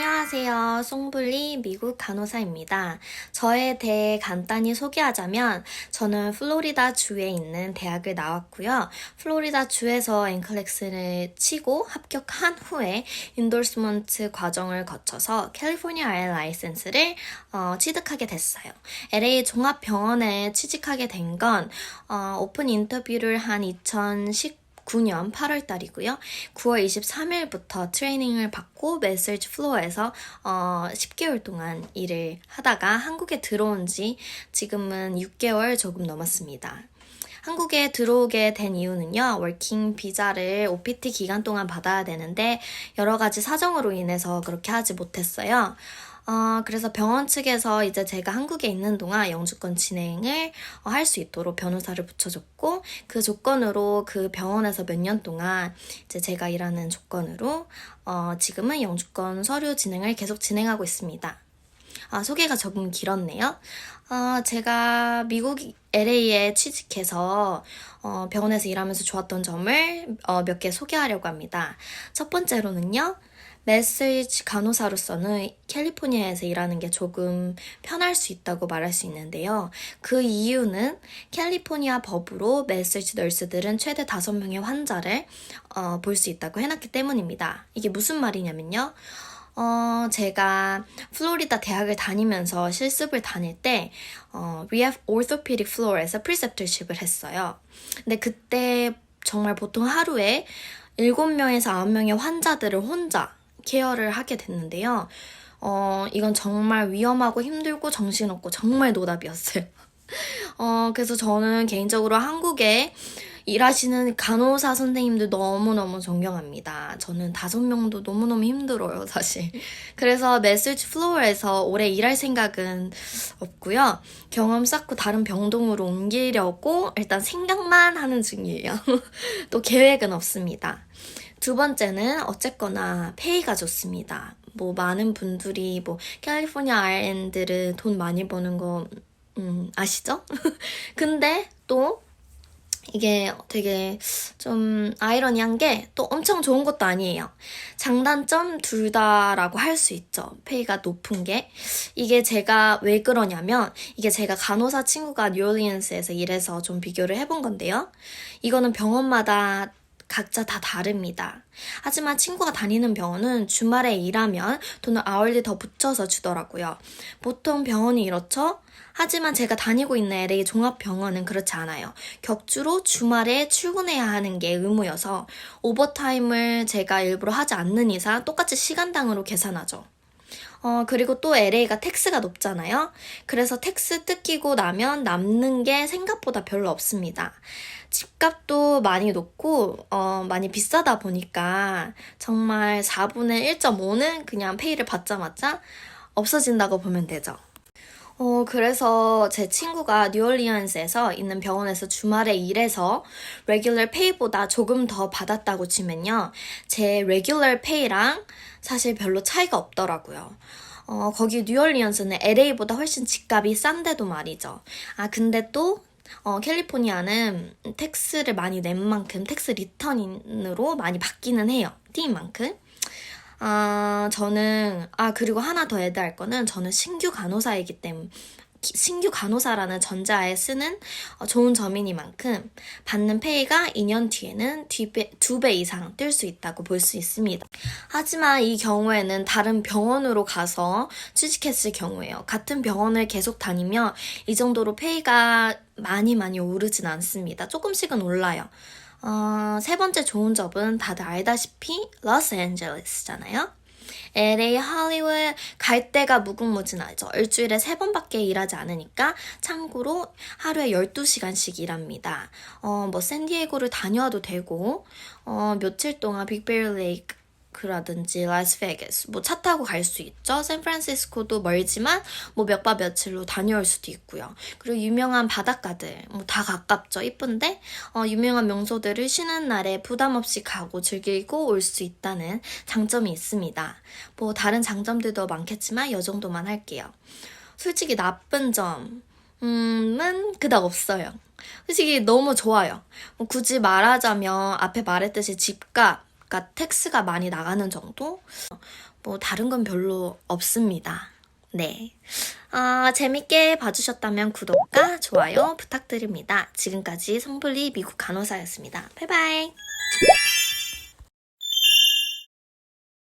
안녕하세요. 송블리 미국 간호사입니다. 저에 대해 간단히 소개하자면 저는 플로리다 주에 있는 대학을 나왔고요. 플로리다 주에서 앵클렉스를 치고 합격한 후에 인돌스먼트 과정을 거쳐서 캘리포니아 RN 라이센스를 어, 취득하게 됐어요. LA 종합병원에 취직하게 된건 어, 오픈 인터뷰를 한 2019 9년 8월 달이고요. 9월 23일부터 트레이닝을 받고 메시지 플로어에서 어, 10개월 동안 일을 하다가 한국에 들어온 지 지금은 6개월 조금 넘었습니다. 한국에 들어오게 된 이유는요, 워킹 비자를 OPT 기간 동안 받아야 되는데, 여러 가지 사정으로 인해서 그렇게 하지 못했어요. 어, 그래서 병원 측에서 이제 제가 한국에 있는 동안 영주권 진행을 어, 할 수 있도록 변호사를 붙여줬고, 그 조건으로 그 병원에서 몇 년 동안 이제 제가 일하는 조건으로, 어, 지금은 영주권 서류 진행을 계속 진행하고 있습니다. 아, 소개가 조금 길었네요. 어, 제가 미국 LA에 취직해서 어, 병원에서 일하면서 좋았던 점을 어, 몇 개 소개하려고 합니다. 첫 번째로는요. 메시지 간호사로서는 캘리포니아에서 일하는 게 조금 편할 수 있다고 말할 수 있는데요. 그 이유는 캘리포니아 법으로 메시지 널스들은 최대 5명의 환자를 어, 볼 수 있다고 해놨기 때문입니다. 이게 무슨 말이냐면요. 어, 제가 플로리다 대학을 다니면서 실습을 다닐 때, 어, Rehab Orthopedic Floor에서 프리셉터십을 했어요. 근데 그때 정말 보통 하루에 7명에서 9명의 환자들을 혼자 케어를 하게 됐는데요. 어, 이건 정말 위험하고 힘들고 정신없고 정말 노답이었어요. 어, 그래서 저는 개인적으로 한국에 일하시는 간호사 선생님들 너무너무 존경합니다. 저는 다섯 명도 너무너무 힘들어요, 사실. 그래서 메시지 플로어에서 오래 일할 생각은 없고요. 경험 쌓고 다른 병동으로 옮기려고 일단 생각만 하는 중이에요. 또 계획은 없습니다. 두 번째는 어쨌거나 페이가 좋습니다. 뭐 많은 분들이 뭐 캘리포니아 RN들은 돈 많이 버는 거 음, 아시죠? 근데 또 이게 되게 좀 아이러니한 게 또 엄청 좋은 것도 아니에요. 장단점 둘 다라고 할 수 있죠. 페이가 높은 게. 이게 제가 왜 그러냐면 이게 제가 간호사 친구가 뉴올리언스에서 일해서 좀 비교를 해본 건데요. 이거는 병원마다 각자 다 다릅니다. 하지만 친구가 다니는 병원은 주말에 일하면 돈을 아울리 더 붙여서 주더라고요. 보통 병원이 이렇죠? 하지만 제가 다니고 있는 LA 종합병원은 그렇지 않아요. 격주로 주말에 출근해야 하는 게 의무여서 오버타임을 제가 일부러 하지 않는 이상 똑같이 시간당으로 계산하죠. 어, 그리고 또 LA가 텍스가 높잖아요. 그래서 텍스 뜯기고 나면 남는 게 생각보다 별로 없습니다. 집값도 많이 높고, 어, 많이 비싸다 보니까 정말 4분의 1.5는 그냥 페이를 받자마자 없어진다고 보면 되죠. 어, 그래서 제 친구가 뉴올리언스에서 있는 병원에서 주말에 일해서 레귤러 페이보다 조금 더 받았다고 치면요. 제 레귤러 페이랑 사실 별로 차이가 없더라고요. 어, 거기 뉴올리언스는 LA보다 훨씬 집값이 싼데도 말이죠. 아, 근데 또 어, 캘리포니아는 텍스를 많이 낸 만큼 텍스 리턴으로 많이 받기는 해요. 뛴 만큼. 아, 저는, 아, 그리고 하나 더 애드할 거는 저는 신규 간호사이기 때문에, 신규 간호사라는 전자에 쓰는 어, 좋은 점이니만큼 받는 페이가 2년 뒤에는 두배 이상 뛸 수 있다고 볼 수 있습니다. 하지만 이 경우에는 다른 병원으로 가서 취직했을 경우에요. 같은 병원을 계속 다니면 이 정도로 페이가 많이 많이 오르진 않습니다. 조금씩은 올라요. 어, 세 번째 좋은 점은 다들 알다시피 러스앤젤레스잖아요. LA, 할리우드 갈 때가 무궁무진하죠. 일주일에 세 번밖에 일하지 않으니까 참고로 하루에 12시간씩 일합니다. 어, 뭐 샌디에고를 다녀와도 되고 어, 며칠 동안 빅베리 레이크 라든지 라스베이거스 뭐 차 타고 갈 수 있죠. 샌프란시스코도 멀지만 뭐 몇 박 며칠로 다녀올 수도 있고요. 그리고 유명한 바닷가들 뭐 다 가깝죠. 이쁜데 어, 유명한 명소들을 쉬는 날에 부담 없이 가고 즐기고 올 수 있다는 장점이 있습니다. 뭐 다른 장점들도 많겠지만 이 정도만 할게요. 솔직히 나쁜 점은 그닥 없어요. 솔직히 너무 좋아요. 뭐 굳이 말하자면 앞에 말했듯이 집값 그러니까 텍스가 많이 나가는 정도? 뭐 다른 건 별로 없습니다. 네. 아, 재밌게 봐주셨다면 구독과 좋아요 부탁드립니다. 지금까지 성불리 미국 간호사였습니다. 바이바이.